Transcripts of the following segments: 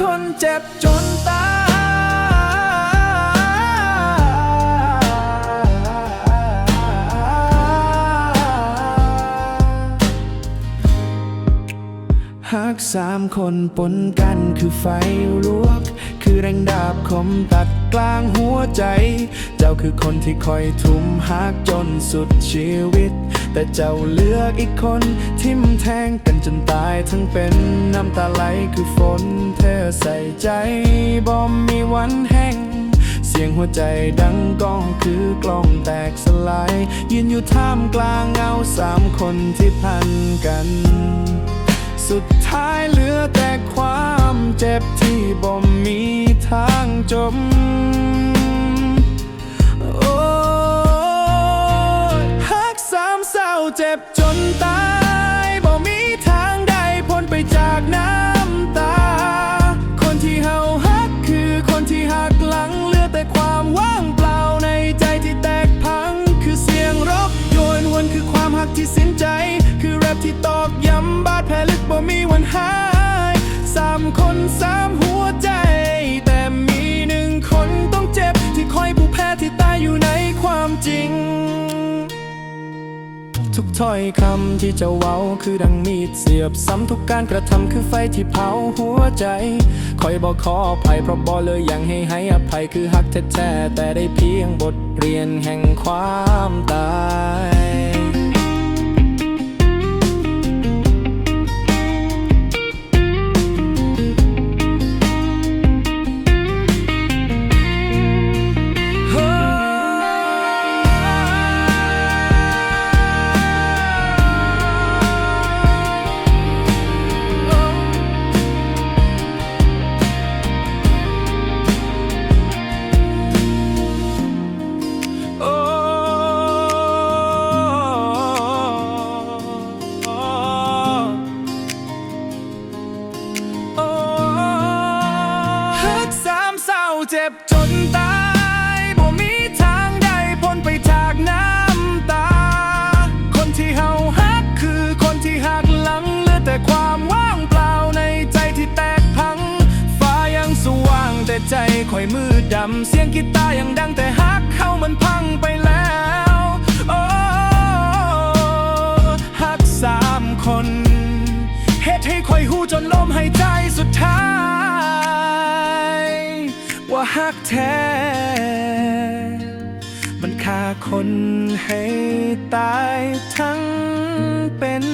คนเจ็บจนตายหากสามคนปนกันคือไฟลวก คือแรงดาบคมตัด กลางหัวใจ เจ้าคือคนที่คอยทุ่มหักจนสุดชีวิต แต่เจ้าเลือกอีกคนทิมแทงกันจนตายทั้งเป็นน้ำตาไหลคือฝนเธอใส่ใจบอมมีวันแห้งเสียงหัวใจดังก้องคือกล้องแตกสลาย ยืนอยู่ท่ามกลางเงาสามคนที่พันกัน สุดท้ายเหลือแต่ความ เจ็บที่บ่มีทางจบโอ้ยหักสามเศร้าเจ็บจนตายบ่มีทางใดพ้นไปจากน้ำตา คนที่เฮาฮักคือคนที่หักหลังเหลือแต่ความว่างเปล่าในใจที่แตกพัง คือเสียงรบโยนวนคือความหักที่สิ้นใจ คือแรปที่ตอกย้ำบาดแผลลึกบ่มีวันหาย คนสามหัวใจ แต่มีหนึ่งคนต้องเจ็บ ที่คอยผู้แพ้ที่ตายอยู่ในความจริง ทุกถ้อยคำที่จะเว้าคือดังมีดเสียบซ้ำทุกการกระทำคือไฟที่เผาหัวใจ คอยบอกขออภัยเพราะบอเลยอยังให้ให้อภัยคือฮักแท้แต่ได้เพียงบทเรียนแห่งความตาย คอยมืดดำ เสียงกีตาร์ยังดังแต่ฮักเข้ามันพังไปแล้ว โอ้ฮักสามคนเหตุให้คอยหูจนลมหายใจสุดท้าย ว่าฮักแท้ มันฆ่าคนให้ตายทั้งเป็น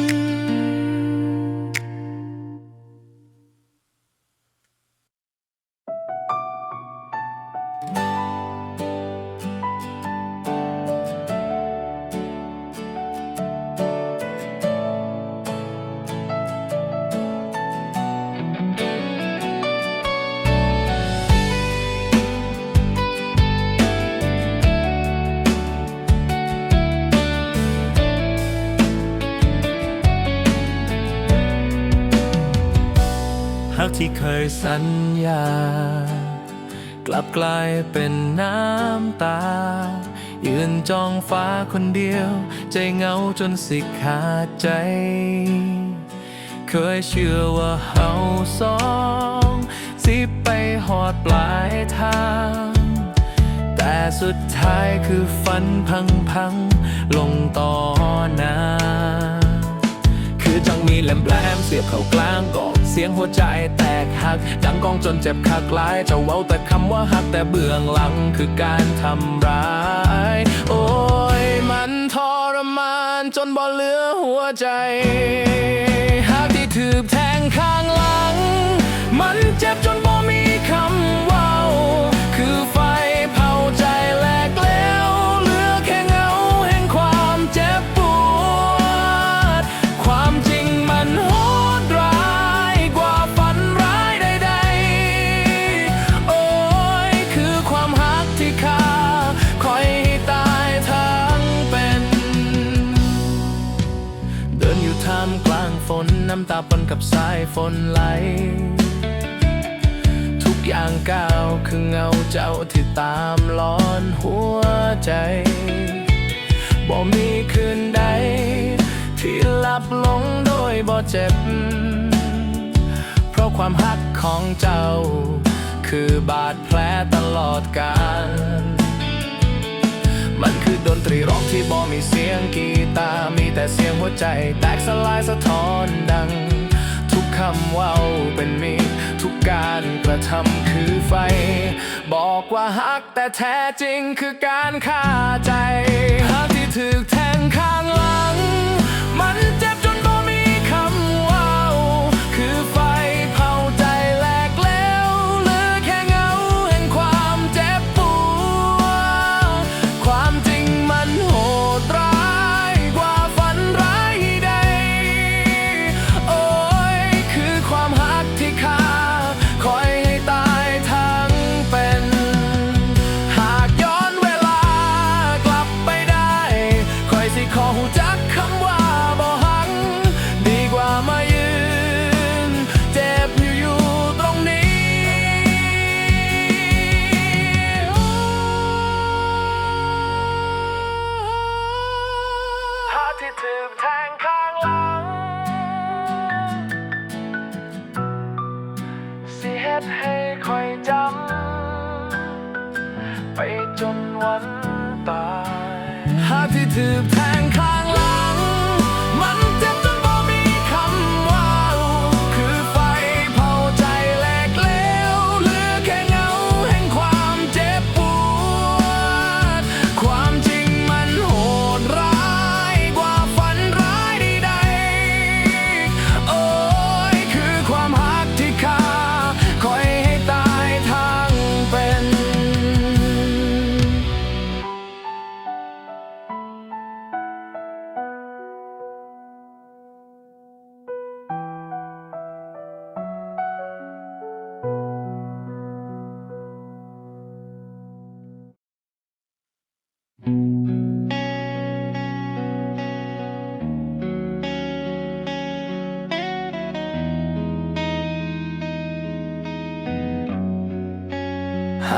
ยสัญญา กลับกลายเป็นน้ำตา ยืนจ้องฟ้าคนเดียว ใจเหงาจนสิขาดใจ เคยเชื่อว่าเฮาสองสิไปหอดปลายทาง แต่สุดท้ายคือฝันพังพังลงต่อหน้า คือจังมีแหลมแหลมเสียบเข้ากลางกอก เสียงหัวใจแตกหักดังกองจนเจ็บขากลายจะเว้าแต่คำว่าหักแต่เบื้องหลังคือการทำร้าย โอ้ยมันทรมานจนบ่เหลือหัวใจ น้ำตาปนกับสายฝนไหล ทุกอย่างก้าวคือเงาเจ้าที่ตามล้อนหัวใจ บ่มีคืนใด ที่หลับลงโดยบ่เจ็บ เพราะความฮักของเจ้า คือบาดแผลตลอดกาลมันคือดนตรีร็อกที่บอมีเสียงกีตาร์มีแต่เสียงหัวใจ แตกสลายส ท้อนดัง ทุกคำว่าเป็นมีทุกการกระทำคือไฟ บอกว่าฮักแต่แท้จริงคือการฆ่าใจฮักที่ถึก คอ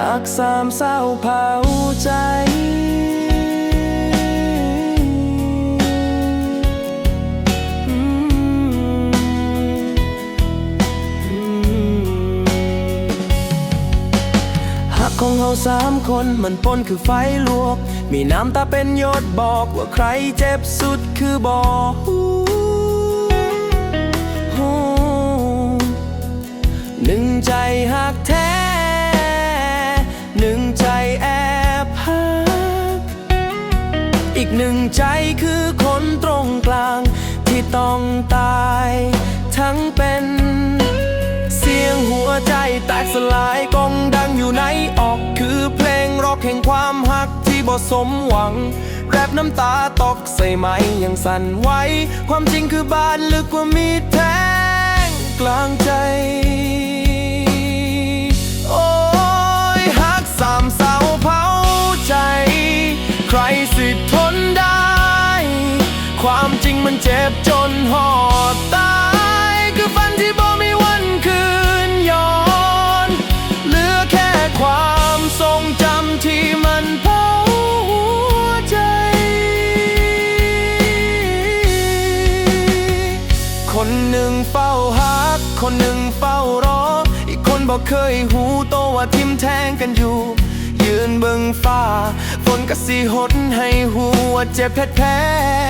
ากสามเศร้าเผาใจ หักของเราสามคนมันปนคือไฟลวก มีน้ำตาเป็นหยดบอกว่าใครเจ็บสุดคือบอกหนึ่งใจหักแท้ หนึ่งใจแอบหักอีกหนึ่งใจคือคนตรงกลาง ที่ต้องตายทั้งเป็น เสียงหัวใจแตกสลายกองดังอยู่ในออกคือเพลงร็อกแห่งความหักที่บ่สมหวังแรบน้ำตาตกใส่ไหมยังสั่นไหวความจริงคือบาดลึกกว่ามีดแทงกลางใจ สามเศร้าเผาใจ ใครสิทนได้ ความจริงมันเจ็บจนหอดตาย คือฝันที่บ่มีวันคืนย้อน เหลือแค่ความทรงจำที่มันเผาหัวใจ คนหนึ่งเฝ้าหัก คนหนึ่งเฝ้ารอ อีกคนบอกเคยหู ทิมแทงกันอยู่ ยืนเบิ่งฟ้า ฝนก็สีหดให้หัวเจ็บแผล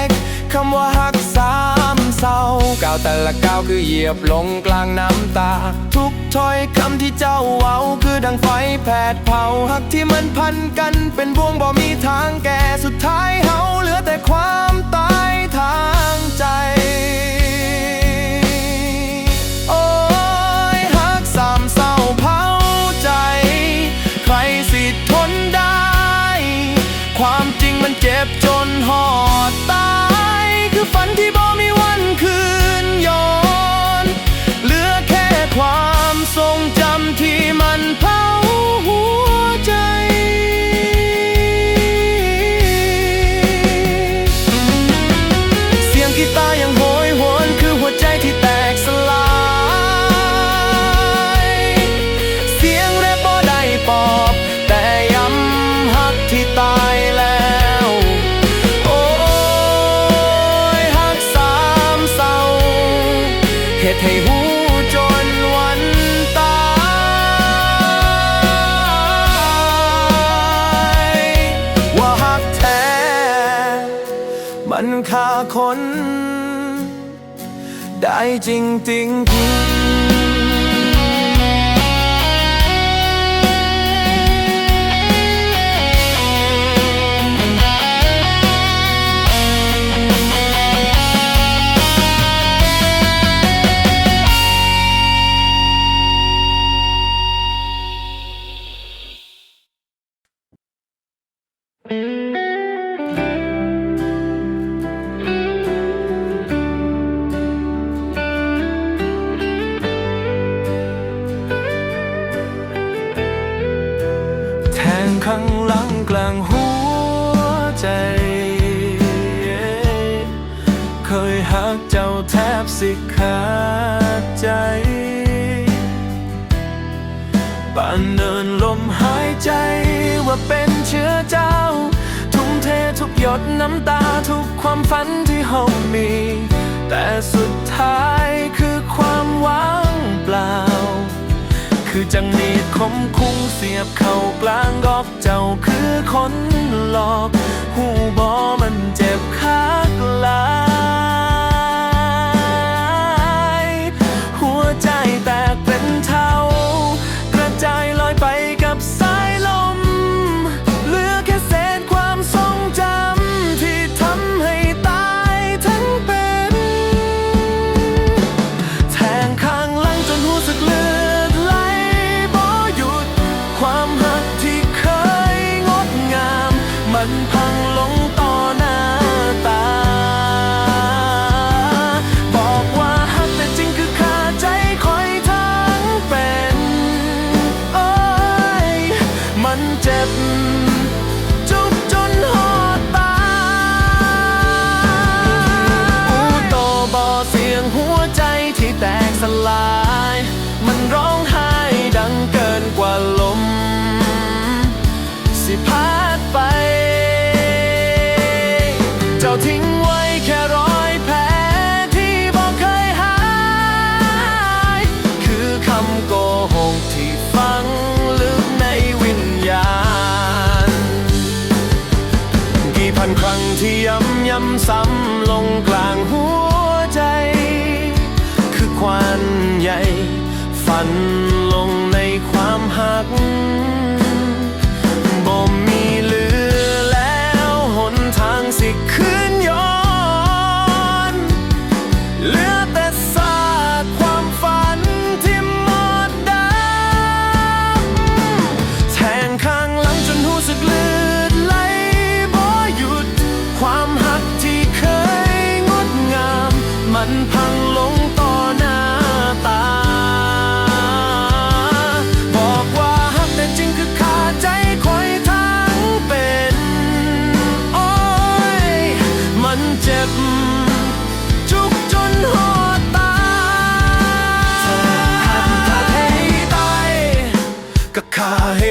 กคำว่าหักสามเศร้าก้าวแต่ละก้าวคือเหยียบลงกลางน้ำตา ทุกถ้อยคำที่เจ้าเว้าคือดังไฟแผดเผาหักที่มันพันกันเป็นวงบ่มีทางแก่สุดท้ายเฮาเหลือแต่ความตายทางใจ เฮ็ดให้หูจนวันตายว่าหักแท้ มันค่าคน ได้จริงจริงกู สุดท้ายคือความหวังเปล่า คือจังนีดคมคุ้งเสียบเข่ากลางกอกเจ้าคือคนหลอก หูบอมันเจ ย้ำย้ำซ้ำลงกลางหัวใจ คือควันใหญ่ ฝันลงในความหัก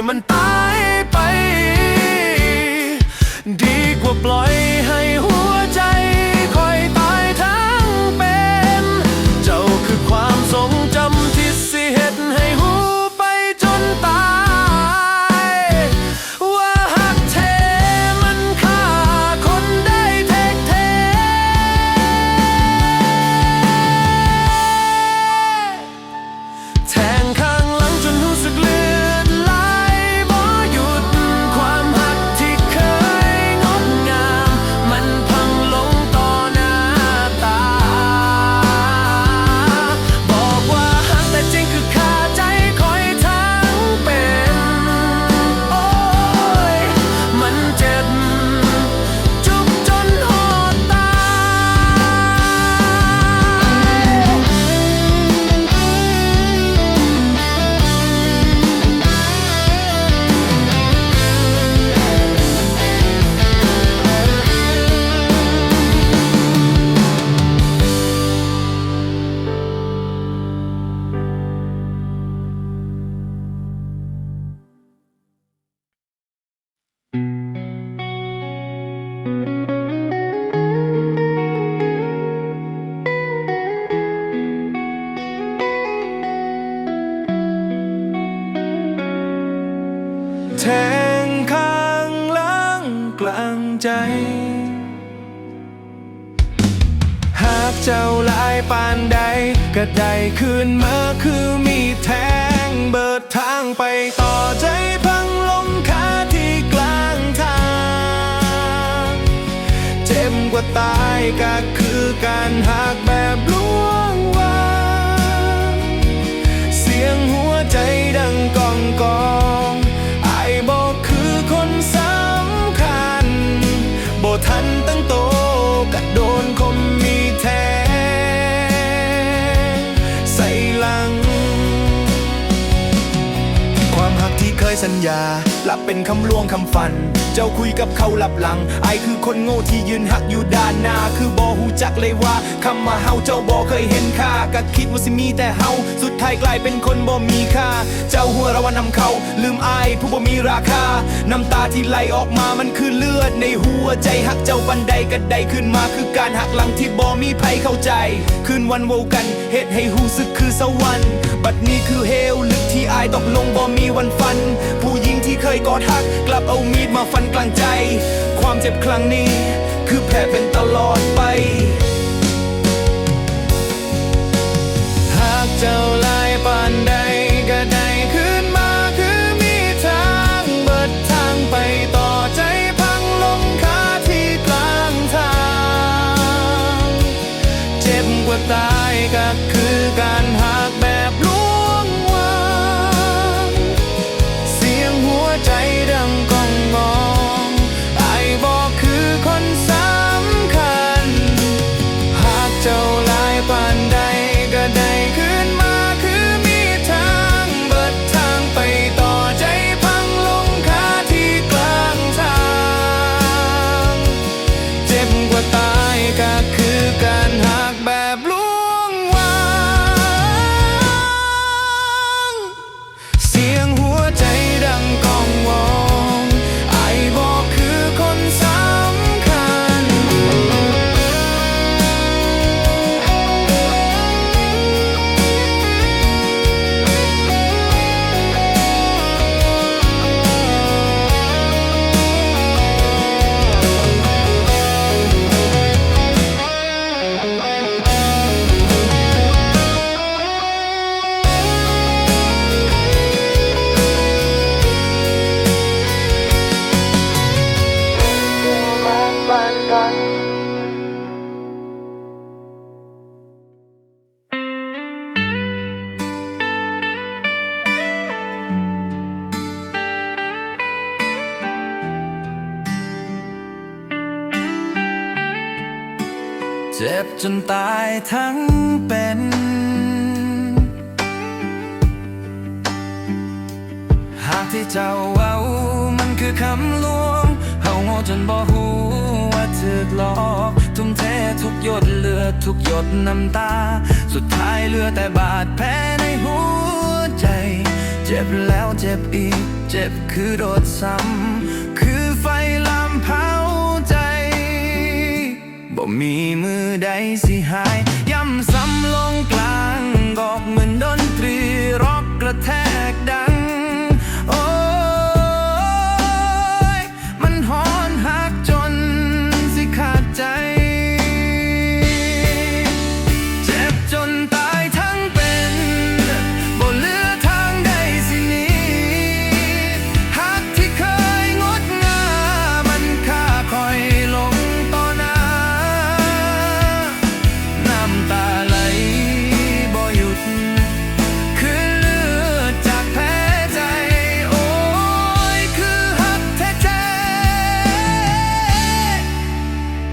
มันตาย ว่าตายก็คือการหักแบบลวงวางเสียงหัวใจดังกองกองไอ้บอกคือคนสำคัญบ่ทันตั้งโตก็โดนคมมีแทงใส่หลัง ความหักที่เคยสัญญา หลับเป็นคำลวงคำฟัน เจ้าคุยกับเขาหลับหลัง ไอายคือคนโง่ที่ยืนหักอยู่ด้านหน้า คือบอหูจักเลยว่าคำว่าเฮาเจ้าบอเคยเห็นค่าก็คิดว่าสิมีแต่เฮาสุดท้ายกลายเป็นคนบ่มีค่า เจ้าหัวเราะว่านำเขา ลืมอายผู้บ่มีราคา น้ำตาที่ไหลออกมามันคือเลือดในหัวใจหักเจ้าบันไดก็ไดขึ้นมา คือการหักหลังที่บ่มีภัยเข้าใจ คืนวันโวกันเฮ็ดให้หูสึกคือสวรรค์บัดนี้คือเฮลลึกที่อายตกลงบ่มีวันฟันผู้ ที่เคยกอดหัก กลับเอามีดมาฟันกลางใจ ความเจ็บครั้งนี้ คือแผลเป็นตลอดไป หากเจ้าลายปานใดก็ได้ขึ้นมาคือมีทางเบิดทางไปต่อใจพังลงคาที่กลางทาง เจ็บกว่าตา เจ็บจนตายทั้งเป็น หากที่เจ้าเว้ามันคือคำลวงเฮาโง่จนบ่ฮู้ว่าถึกหลอกทุ่มเททุกหยดเลือดทุกหยดน้ำตา สุดท้ายเหลือแต่บาดแผลในหัวใจ เจ็บแล้วเจ็บอีก เจ็บคือโดดซ้ำ บ่มีมือใดสิหาย ย้ำซ้ำลง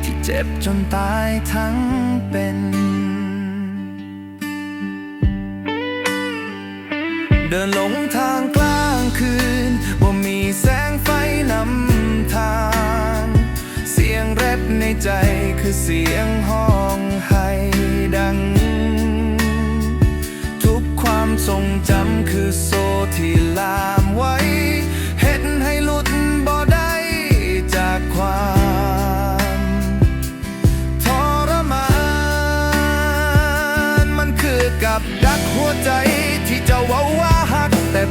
ที่เจ็บจนตายทั้งเป็นเดินหลงทางกลางคืนบ่มีแสงไฟนำทาง เสียงแรปในใจคือเสียงห้องให้ดัง ทุกความทรงจำคือโซ่ที่ลามไว้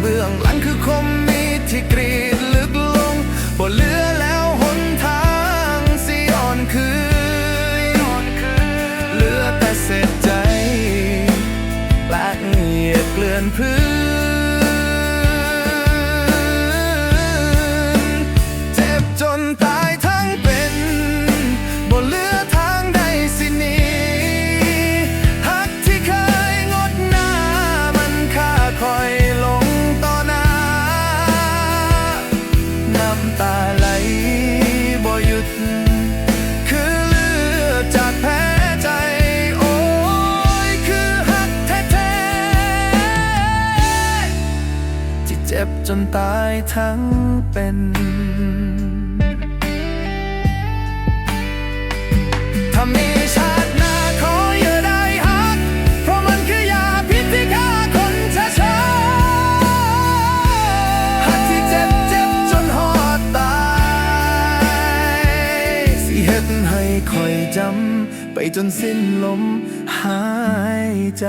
เบื้องหลัง จ็บจนตายทั้งเป็นถ้ามีชาติหน้าขออย่าได้หัก เพราะมันคือยาพิษที่ฆ่าคนช้าๆหักที่เจ็บเจ็บจนหอดตาย สิเฮ็ดให้คอยจำ ไปจนสิ้นลมหายใจ